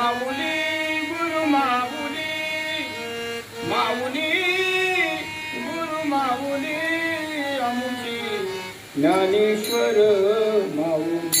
माऊली गुरु माऊली. माऊली गुरु माऊली आमुची ज्ञानेश्वर माऊली.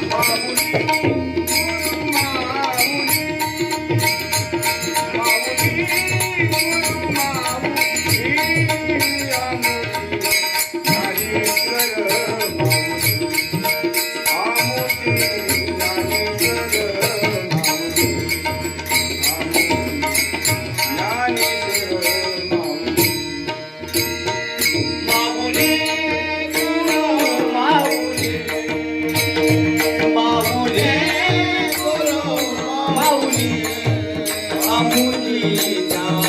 Babuli. আমুলি না